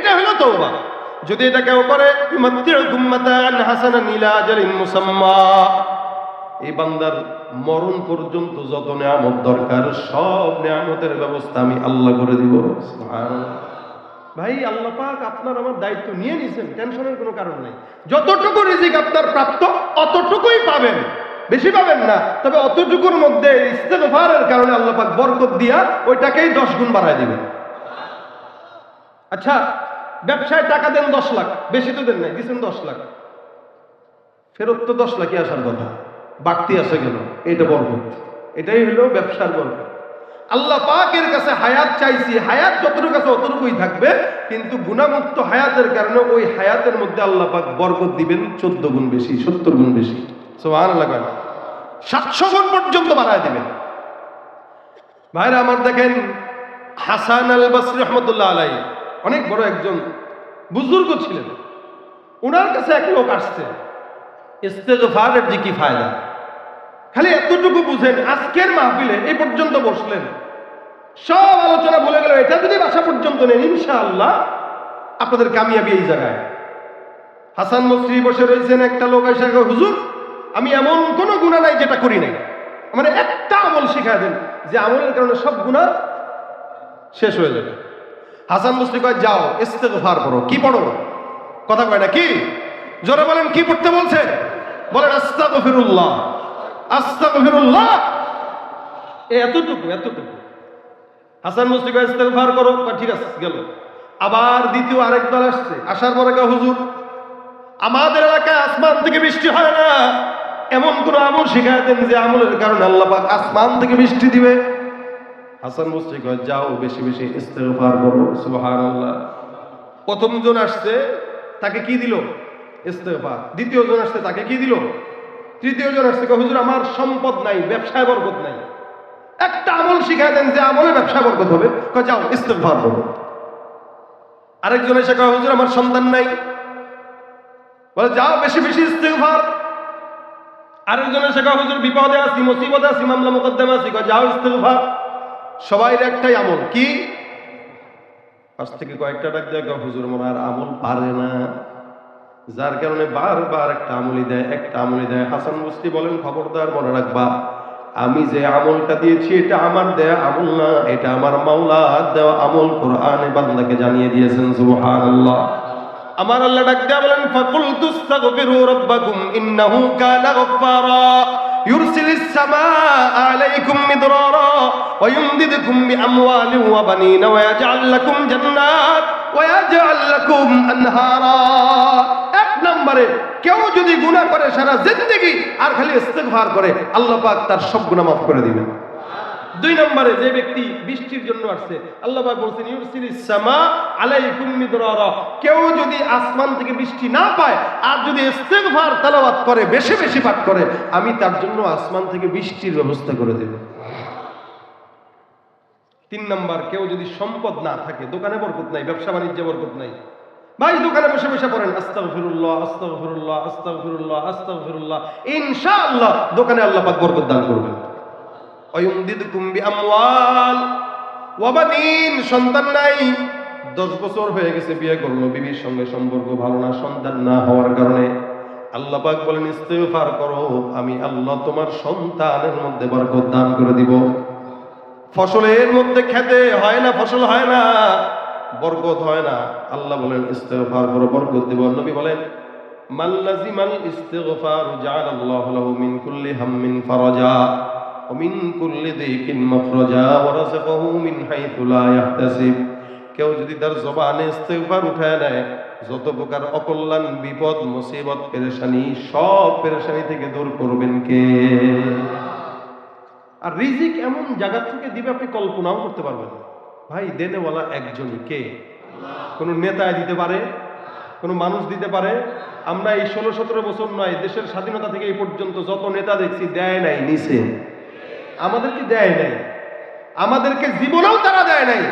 এটা হলো তওবা। যদি এটা কেউ করে এই বান্দার মরণ পর্যন্ত যত নিয়ামত দরকার, সব নিয়ামতের ব্যবস্থা আমি আল্লাহ করে দিব। ভাই, আল্লাহ পাক আপনার আমার দায়িত্ব নিয়ে নিছেন টেনশনের কোনো কারণ নাই। যতটুকু রিজিক আপনার প্রাপ্ত, অতটুকুই পাবেন। বেশি পাবেন না, তবে অতটুকুর মধ্যে ইস্তেগফারের কারণে আল্লাহ পাক বরকত দিয়া ওইটাকেই দশ গুণ বাড়ায় দিবেন। আচ্ছা ব্যবসায় টাকা দেন দশ লাখ, বেশি তো দেন নাই দিচ্ছেন দশ লাখ। ফেরত তো দশ লাখই আসার কথা। বাড়তি আসে গেল এটা বরকত এটাই হলো ব্যবসার বরকত আল্লাহ পাকের কাছে হায়াত চাইছি, হায়াত যতটুকু আছে অতটুকুই থাকবে, কিন্তু গুণামুক্ত হায়াতের কারণে ওই হায়াতের মধ্যে আল্লাহ পাক বরকত দিবেন, চোদ্দ গুণ বেশি, সত্তর গুণ বেশি। সোহান লাগান সাতশো গুণ পর্যন্ত বাড়ায় দিবেন। ভাইরা আমার দেখেন, হাসান আল বাসরি রহমতুল্লাহ আলাই অনেক বড় একজন বুজুর্গ ছিলেন। ওনার কাছে এক লোক আসছে। ইস্তেগফারের যে কি ফায়দা? খালি এতটুকু বুঝেন, আজকের মাহফিলে এই পর্যন্ত বসলেন। সব আলোচনা বলে গেল এটা যদি বাসা পর্যন্ত নেন, ইনশাআল্লাহ আপনাদের কামিয়াবি এই জায়গায়। হাসান মসরি বসে রয়েছেন, একটা লোক এসে হুজুর, আমি এমন কোনো গুণা নাই যেটা করি নাই। মানে একটা আমল শিখা দেন যে আমলের কারণে সব গুণা শেষ হয়ে যাবে। হাসান মুসরি কয়, যাও, ইস্তেগফার করো। কি পড়ো? কথা কয় না, কি? জোরে বলেন, কি পড়তে বলছে? বলেন, আস্তাগফিরুল্লাহ। আস্তাগফিরুল্লাহ। এ, এতটুকু এতটুকু। হাসান মুসরি কয়, ইস্তেগফার করো। ঠিক আছে, গেল। আবার দ্বিতীয় আরেক দল আসছে। আসার পরে কয়, হুজুর, আমাদের এলাকায় আসমান থেকে বৃষ্টি হয় না। এমন কোন আমল শিখায় যে আমলের কারণে আল্লাহ আসমান থেকে বৃষ্টি দিবে। হাসান মুসরি কয় যাও বেশি বেশি ইস্তেগফার করো, সুবহানাল্লাহ। প্রথম জন আসছে, তাকে কি দিল? ইস্তেগফার। দ্বিতীয় জন আসছে, তাকে কি দিল? তৃতীয় জন আসছে হুজুর, আমার সম্পদ নাই, ব্যবসায় বরকত নাই। একটা আমল শিখায় দেন যে আমলে ব্যবসা বরকত হবে। কয়, যাও, ইস্তেগফার করো। আরেকজন এসে কয়, হুজুর, আমার সন্তান নাই। বলে, যাও, বেশি বেশি ইস্তেগফার। আরেকজন এসে কয়, হুজুর, বিপদে আছি, মুসিবতে আছি, মামলা মুকদ্দমা আছি। কয়, যাও, ইস্তেগফার। সবাই একটাই আমল কি? পাশ থেকে কয়েকটা ডাক দেয় হুজুর, মনে আর আমল পারে না। যার কারণে বারবার একটা আমলি দেয়, একটা আমলি দেয়। হাসান মুস্তি বলেন, খবরদার, মনে রাখবা, আমি যে আমলটা দিয়েছি, এটা আমার দেয়া আমল না, এটা আমার মাওলা দেওয়া আমল কোরআনে বান্দাকে জানিয়ে দিয়েছেন, সুবহানাল্লাহ। আমার আল্লাহ ডাক দেয়া বলেন ফাকুল তুস্তাগফিরু রাব্বাকুম, ইন্নাহু কানা গফফারা। ইউরসিলিস সামাআ আলাইকুম মিদরারা ওয়া ইউমদিদকুম বিআমওয়ালিন ওয়া বানিনা ওয়া ইয়াজআল লাকুম ওয়া এক নম্বরে, কেউ যদি গুনাহ করে সারা জিন্দেগি আর খালি ইস্তেগফার করে, আল্লাহ পাক তার সব গুনাহ মাফ করে দিবেন। দুই নম্বরে যে ব্যক্তি বৃষ্টির জন্য আসছে, আল্লাহ পাক বলছেন সামা মিদরারা। কেউ যদি আসমান থেকে বৃষ্টি না পায় আর যদি ইস্তেগফার তেলাওয়াত করে, বেশি বেশি পাঠ করে, আমি তার জন্য আসমান থেকে বৃষ্টির ব্যবস্থা করে দেব। তিন নম্বর, কেউ যদি সম্পদ না থাকে, দোকানে বরকত নাই, ব্যবসা বাণিজ্যে বরকত নাই, ভাই দোকানে বসে বসে পড়েন, আস্তাগফিরুল্লাহ আস্তাগফিরুল্লাহ আস্তাগফিরুল্লাহ আস্তাগফিরুল্লাহ, ইনশাআল্লাহ দোকানে আল্লাহ পাক বরকত দান করবেন। সন্তান নাই। দশ বছর হয়ে গেছে বিয়ে করল, বিবির সঙ্গে সম্পর্ক ভালো না, সন্তান না হওয়ার কারণে। বলেন করো, আমি আল্লাহ তোমার সন্তানের মধ্যে বরকত দান করে দিব। ফসলের মধ্যে খেতে হয় না, ফসল হয় না, বরকত হয় না। আল্লাহ বলেন, ইস্তেগফার করো, বরকত দিব। নবী বলেন মাল্লাজিমাল ইস্তেগফার জাআলাল্লাহু লাহু মিন কুল্লি হাম্মিন ফারাজা। ومن كل ضيق مخرجا ورزقه من حيث لا يحتسب কেউ যদি তার জবানে ইস্তেগফার উঠায় নেয় যত প্রকার অকল্যাণ বিপদ মুসিবত পেরেশানি সব পেরেশানি থেকে দূর করবেন কে আর রিজিক এমন জায়গা থেকে দিবে আপনি কল্পনাও করতে পারবেন না। ভাই দেনেওয়ালা একজনই কে কোনো নেতায় দিতে পারে কোনো মানুষ দিতে পারে আমরা এই ষোলো সতেরো বছর নয় দেশের স্বাধীনতা থেকে এই পর্যন্ত যত নেতা দেখছি দেয় নাই নিছে আমাদেরকে দেয় নাই। আমাদেরকে জীবনেও তারা দেয় নাই।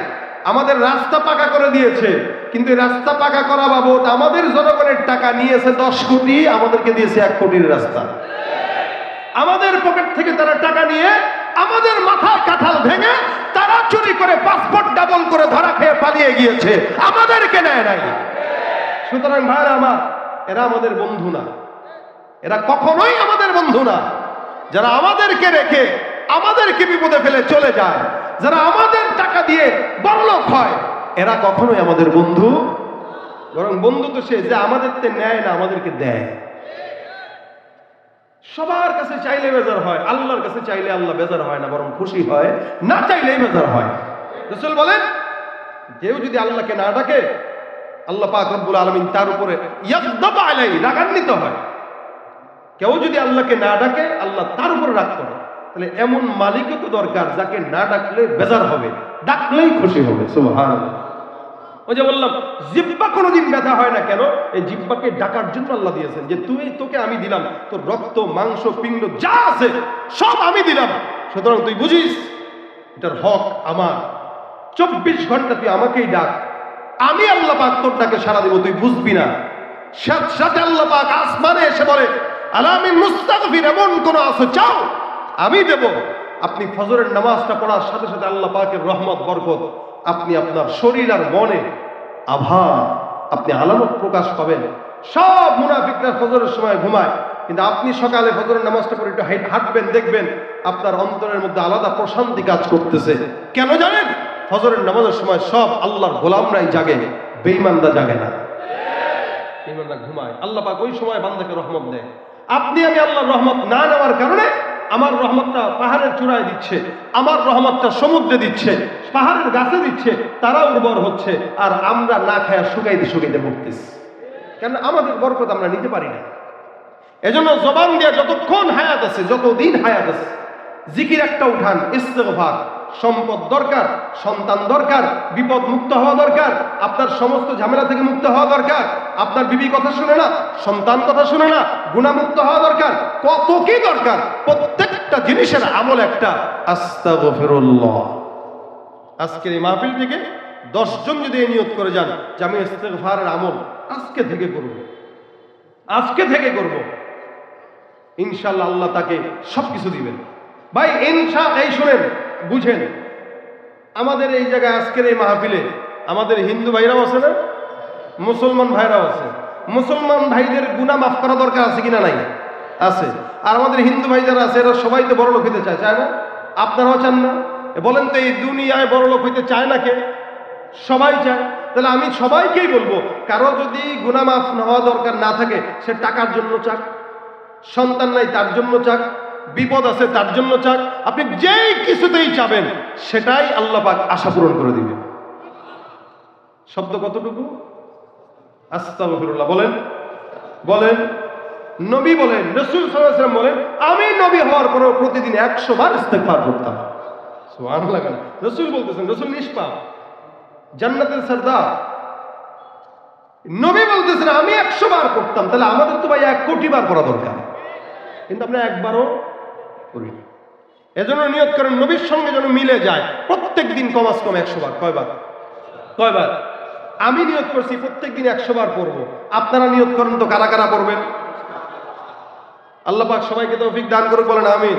আমাদের রাস্তা পাকা করে দিয়েছে। কিন্তু রাস্তা পাকা করা বাবদ আমাদের জনগণের টাকা নিয়েছে দশ কোটি, আমাদেরকে দিয়েছে এক কোটির রাস্তা। আমাদের পকেট থেকে তারা টাকা নিয়ে আমাদের মাথার কাঁঠাল ভেঙে তারা চুরি করে পাসপোর্ট ডাবল করে ধরা খেয়ে পালিয়ে গিয়েছে। আমাদেরকে নেয় নাই। সুতরাং ভাইরা আমার, এরা আমাদের বন্ধু না। এরা কখনোই আমাদের বন্ধু না। যারা আমাদেরকে রেখে আমাদেরকে বিপদে ফেলে চলে যায়। যারা আমাদের টাকা দিয়ে বড়লোক হয়, এরা কখনোই আমাদের বন্ধু বরং বন্ধু তো সে যে আমাদের নেয় না, আমাদেরকে দেয়। সবার কাছে চাইলে বেজার হয়, আল্লাহর কাছে চাইলে আল্লাহ বেজার হয় না, বরং খুশি হয়, না চাইলেই বেজার হয়। বলেন, কেউ যদি আল্লাহকে না ডাকে, আল্লাহ পাক রব্বুল আলমিন তার উপরে রাগান্বিত হয়। কেউ যদি আল্লাহকে না ডাকে, আল্লাহ তার উপরে রাগ করে। তাহলে এমন মালিকও তো দরকার যাকে না ডাকলে বেজার হবে, ডাকলেই খুশি হবে, সুবহানাল্লাহ। ওই যে বললাম, জিব্বা কোনোদিন ব্যথা হয় না কেন? এই জিব্বাকে ডাকার জন্য আল্লাহ দিয়েছেন যে তুই, তোকে আমি দিলাম, তোর রক্ত, মাংস, পিণ্ড যা আছে, সব আমি দিলাম। সুতরাং তুই বুঝিস, এটার হক আমার। চব্বিশ ঘণ্টা তুই আমাকেই ডাক, আমি আল্লাহ পাক তোর ডাকে সারা দিব, তুই বুঝবি না। সাথে সাথে আল্লাহ পাক আসমানে এসে বলে, আলামিন মুস্তাগফির, এমন কোন আছো, চাও? আমি দেব। আপনি ফজরের নামাজটা পড়ার সাথে সাথে আল্লাহ পাকের রহমত, বরকত। আপনি আপনার শরীর আর মনে আভা আপনি আলামত প্রকাশ পাবেন। সব মুনাফিকরা ফজরের সময় ঘুমায়। কিন্তু আপনি সকালে ফজরের নামাজটা পড়ে একটু হাঁটবেন, দেখবেন আপনার অন্তরের মধ্যে আলাদা প্রশান্তি কাজ করতেছে। কেন জানেন? ফজরের নামাজের সময় সব আল্লাহর গোলামরাই জাগে, বেঈমানরা জাগে না। বেঈমানরা ঘুমায়। আল্লাহ পাক ওই সময় বান্দাকে রহমত দেয়। আপনি আমি আল্লাহর রহমত না নেওয়ার কারণে আমার রহমতটা পাহাড়ের চূড়ায় দিচ্ছে, আমার রহমতটা সমুদ্রে দিচ্ছে, পাহাড়ের গাছে দিচ্ছে তারা উর্বর হচ্ছে, আর আমরা না খায়া শুকাইতে শুকাইতে মরতেছি। কেন আমাদের বরকত আমরা নিতে পারি না। এজন্য জবান দিয়ে যতক্ষণ হায়াত আছে, যতদিন হায়াত আছে, জিকির একটা উঠান, ইস্তেগফার। সম্পদ দরকার, সন্তান দরকার, বিপদ মুক্ত হওয়া দরকার, আপনার সমস্ত ঝামেলা থেকে মুক্ত হওয়া দরকার, আপনার বিবি কথা শুনে না, সন্তান কথা শুনে না গুণামুক্ত হওয়া দরকার, কত কি দরকার প্রত্যেকটা জিনিসের আমল একটা। আস্তাগফিরুল্লাহ। আজকের এই মাহফিল থেকে দশজন যদি এই নিয়ত করে যান যে আমি ইস্তেগফারের আমল আজকে থেকে করব। আজকে থেকে করব। ইনশাল্লাহ আল্লাহ তাকে সবকিছু দিবেন। ভাই ইনশা এই শোনেন বুঝেন আমাদের এই জায়গায় আজকের এই মাহফিলে আমাদের হিন্দু ভাইরাও আছে না? মুসলমান ভাইরাও আছে। মুসলমান ভাইদের গুণা মাফ করা দরকার আছে কিনা নাই? আছে। আর আমাদের হিন্দু ভাই যারা আছে, এরা সবাই তো বড় লোক হইতে চায় চায় না? আপনারাও চান না? বলেন তো, এই দুনিয়ায় বড় লোক হইতে চায় না কে? সবাই চায়। তাহলে আমি সবাইকেই বলব, কারও যদি গুণা মাফ হওয়া দরকার না থাকে, সে টাকার জন্য চাক, সন্তান নাই তার জন্য চাক, বিপদ আছে তার জন্য চাক, আপনি যেই কিছুতেই চাবেন, সেটাই আল্লাহ পাক আশা পূরণ করে দিবে। শব্দ কতটুকু? আস্তাগফিরুল্লাহ, বলেন বলেন। নবী বলেন, রসুল সাল্লাল্লাহু বলেন, আমি নবী হওয়ার পরেও প্রতিদিন একশো বার ইস্তেগফার করতাম। সুবহানাল্লাহ রসুল বলতেছেন, রসুল নিষ্পাপ। জান্নাতের সর্দার। নবী বলতেছেন, আমি একশো বার করতাম, তাহলে আমাদের তো ভাই এক কোটি বার করা দরকার। কিন্তু আমরা একবারও করি। এজন্য নিয়ত করেন, নবীর সঙ্গে যেন মিলে যায়। প্রত্যেক দিন কমাস কম একশো বার। কয়বার? কয়বার? আমি নিয়োগ করছি, প্রত্যেক দিন একশো বার পড়ব। আপনারা নিয়োগ করেন তো কারা কারা পড়বেন? আল্লাহ পাক সবাইকে তৌফিক দান করে বলেন আমিন।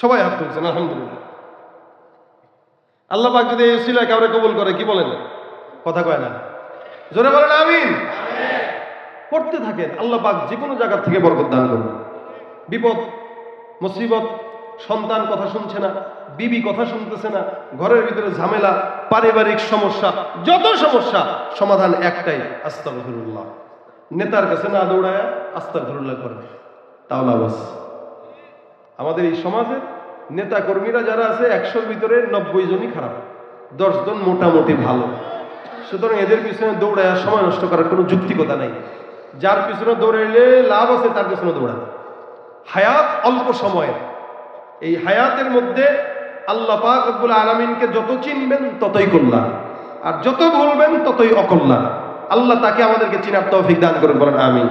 সবাই হাত তুলছেন, আলহামদুলিল্লাহ। আল্লাহ পাক যদি এই উসিলায় কাউরে কবুল করে, কি বলেন? কথা কয় না? জোরে বলেন আমিন। করতে থাকেন, আল্লাহ পাক যে কোনো জায়গা থেকে বরকত দান করবেন বিপদ, মুসিবত, সন্তান কথা শুনছে না, বিবি কথা শুনতেছে না, ঘরের ভিতরে ঝামেলা, পারিবারিক সমস্যা, যত সমস্যা, সমাধান একটাই, আস্তাগফিরুল্লাহ। নেতার কাছে না দৌড়ায়, আস্তাগফিরুল্লাহ করবে তাহলে বাস আমাদের এই সমাজে নেতা কর্মীরা যারা আছে, একশোর ভিতরে নব্বই জনই খারাপ। দশজন মোটামুটি ভালো। সুতরাং এদের পিছনে দৌড়ায় সময় নষ্ট করার কোনো যুক্তিকতা নাই। যার পিছনে দৌড়াইলে লাভ আছে, তার পিছনে দৌড়াবে হায়াত অল্প সময়ের। এই হায়াতের মধ্যে আল্লাহ পাক রব্বুল আলমিনকে যত চিনবেন ততই কল্যাণ। আর যত ভুলবেন ততই অকল্যাণ। আল্লাহ তাকে আমাদেরকে চিনার তৌফিক দান করুন বলেন আমিন।